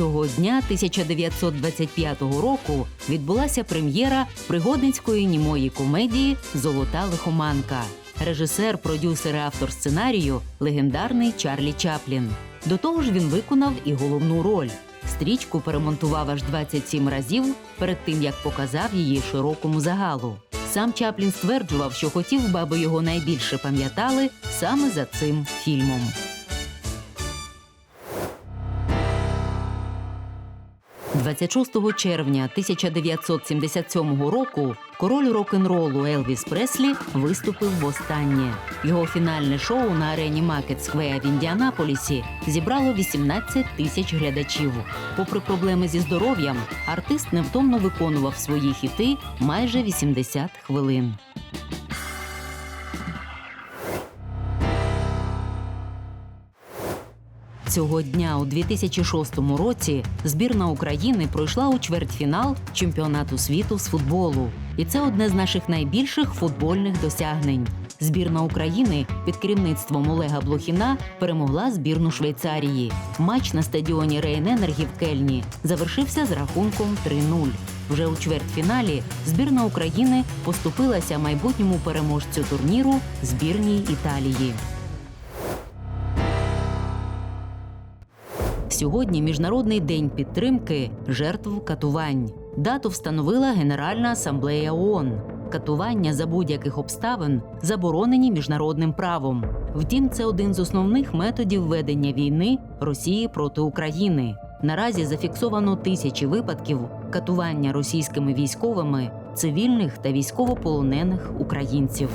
Цього дня 1925 року відбулася прем'єра пригодницької німої комедії Золота лихоманка. Режисер, продюсер і автор сценарію легендарний Чарлі Чаплін. До того ж, він виконав і головну роль. Стрічку перемонтував аж 27 разів перед тим, як показав її широкому загалу. Сам Чаплін стверджував, що хотів, би, аби його найбільше пам'ятали саме за цим фільмом. – 26 червня 1977 року король рок-н-ролу Елвіс Преслі виступив востаннє. Його фінальне шоу на арені Макет Сквея в Індіанаполісі зібрало 18 тисяч глядачів. Попри проблеми зі здоров'ям, артист невтомно виконував свої хіти майже 80 хвилин. Цього дня у 2006 році збірна України пройшла у чвертьфінал чемпіонату світу з футболу, і це одне з наших найбільших футбольних досягнень. Збірна України під керівництвом Олега Блохіна перемогла збірну Швейцарії. Матч на стадіоні Рейн-Енергі в Кельні завершився з рахунком 3-0. Вже у чвертьфіналі збірна України поступилася майбутньому переможцю турніру збірній Італії. Сьогодні міжнародний день підтримки жертв катувань. Дату встановила Генеральна асамблея ООН. Катування за будь-яких обставин заборонені міжнародним правом. Втім, це один з основних методів ведення війни Росії проти України. Наразі зафіксовано тисячі випадків катування російськими військовими цивільних та військовополонених українців.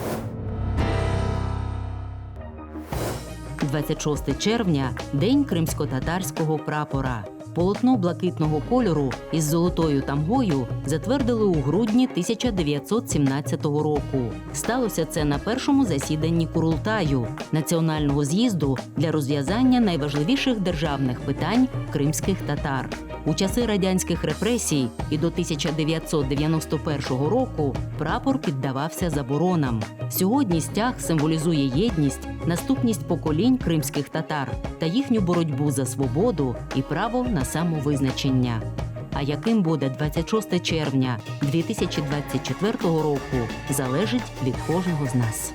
26 червня день кримсько-татарського прапора. Полотно блакитного кольору із золотою тамгою затвердили у грудні 1917 року. Сталося це на першому засіданні Курултаю національного з'їзду для розв'язання найважливіших державних питань кримських татар. У часи радянських репресій і до 1991 року прапор піддавався заборонам. Сьогодні стяг символізує єдність, наступність поколінь кримських татар та їхню боротьбу за свободу і право на самовизначення. А яким буде 26 червня 2024 року, залежить від кожного з нас.